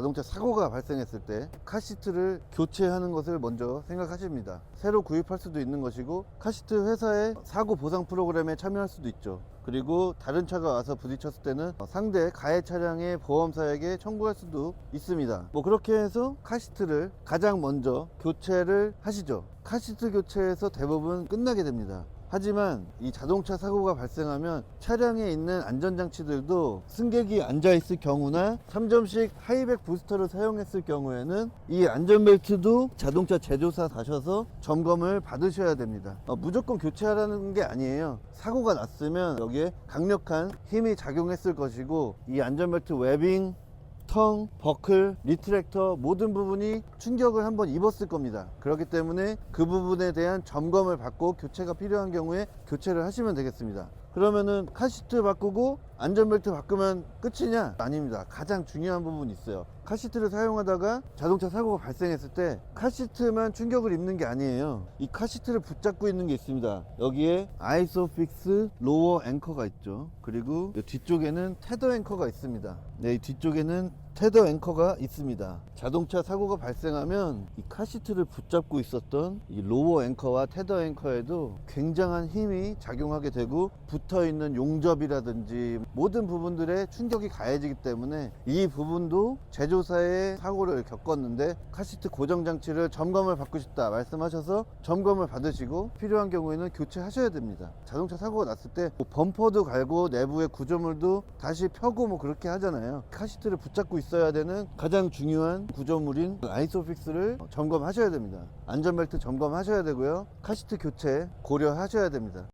자동차 사고가 발생했을 때 카시트를 교체하는 것을 먼저 생각하십니다. 새로 구입할 수도 있는 것이고 카시트 회사의 사고 보상 프로그램에 참여할 수도 있죠. 그리고 다른 차가 와서 부딪혔을 때는 상대 가해 차량의 보험사에게 청구할 수도 있습니다. 뭐 그렇게 해서 카시트를 가장 먼저 교체를 하시죠. 카시트 교체에서 대부분 끝나게 됩니다. 하지만 이 자동차 사고가 발생하면 차량에 있는 안전장치들도 승객이 앉아있을 경우나 3점씩 하이백 부스터를 사용했을 경우에는 이 안전벨트도 자동차 제조사 가셔서 점검을 받으셔야 됩니다. 어, 무조건 교체하라는 게 아니에요. 사고가 났으면 여기에 강력한 힘이 작용했을 것이고 이 안전벨트 웨빙 텅, 버클, 리트랙터 모든 부분이 충격을 한번 입었을 겁니다. 그렇기 때문에 그 부분에 대한 점검을 받고 교체가 필요한 경우에 교체를 하시면 되겠습니다. 그러면은 카시트 바꾸고 안전벨트 바꾸면 끝이냐? 아닙니다. 가장 중요한 부분이 있어요. 카시트를 사용하다가 자동차 사고가 발생했을 때 카시트만 충격을 입는 게 아니에요. 이 카시트를 붙잡고 있는 게 있습니다. 여기에 아이소픽스 로어 앵커가 있죠. 그리고 이 뒤쪽에는 테더 앵커가 있습니다. 네, 이 뒤쪽에는 테더 앵커가 있습니다. 자동차 사고가 발생하면 이 카시트를 붙잡고 있었던 이 로어 앵커와 테더 앵커에도 굉장한 힘이 작용하게 되고 붙어 있는 용접이라든지 모든 부분들에 충격이 가해지기 때문에 이 부분도 제조사의 사고를 겪었는데 카시트 고정 장치를 점검을 받고 싶다 말씀하셔서 점검을 받으시고 필요한 경우에는 교체하셔야 됩니다. 자동차 사고가 났을 때 뭐 범퍼도 갈고 내부의 구조물도 다시 펴고 뭐 그렇게 하잖아요. 카시트를 붙잡고 있어야 되는 가장 중요한 구조물인 아이소픽스를 점검하셔야 됩니다. 안전벨트 점검하셔야 되고요. 카시트 교체 고려하셔야 됩니다.